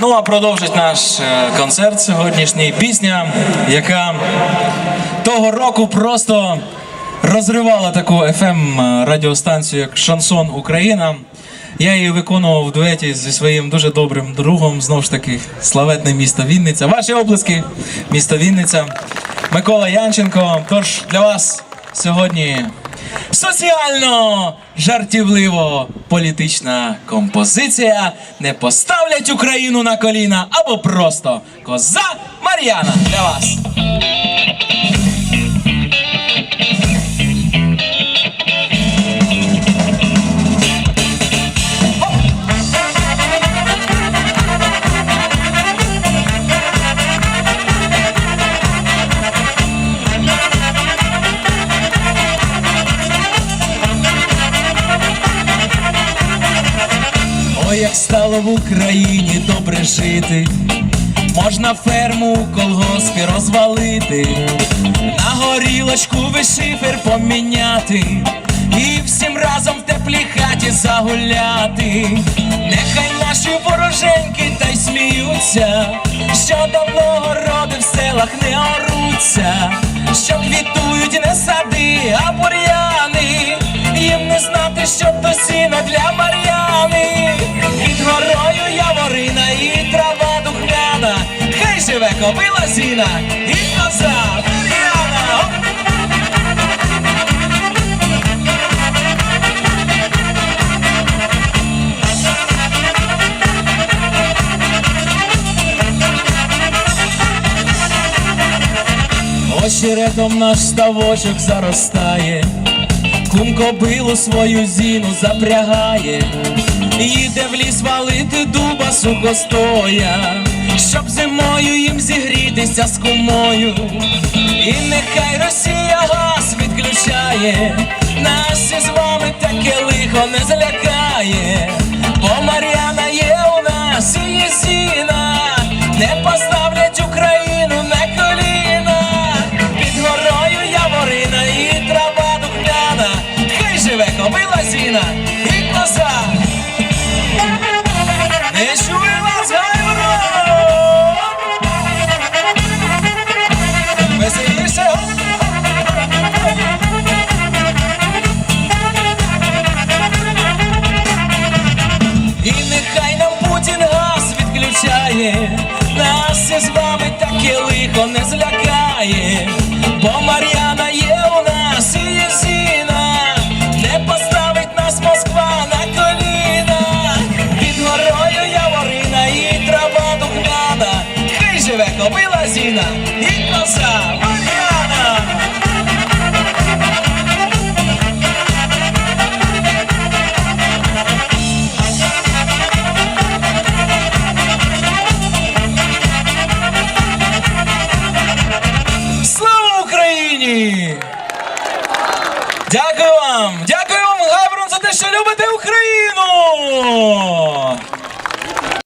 Ну а продовжить наш е, концерт сьогоднішній пісня, яка того року просто розривала таку fm радіостанцію, як Шансон Україна. Я її виконував в дуеті зі своїм дуже добрим другом, знову ж таки, славетне місто Вінниця. Ваші оплески, місто Вінниця, Микола Янченко. Тож для вас сьогодні соціально жартівливо політична композиція. Не поставлять Україну на коліна або просто коза Мар'яна для вас. Як стало в Україні добре жити, можна ферму колгоспі розвалити, на горілочку вишифер поміняти, і всім разом в теплій хаті загуляти. Нехай наші вороженьки та й сміються, що давно городи в селах не оруться, Хай зіна і коза Мар'яна. Оп! Очеретом наш ставочок заростає, кум кобилу свою зіну запрягає, їде в ліс валити дуба сухостоя, щоб зимою їм зігрітися з кумою. І нехай Росія газ відключає, нас із вами таке лихо не злякає, бо Мар'яна є у нас і є зіна, не поставлять Україну відключає, нас із вами таке лихо не злякає, бо Мар'яна є у нас і є зіна, не поставить нас Москва на коліна, під горою яворина і трава духмяна, хай живе кобила зіна і коза Дякую вам! Дякую вам, Гаврон, за те, що любите Україну!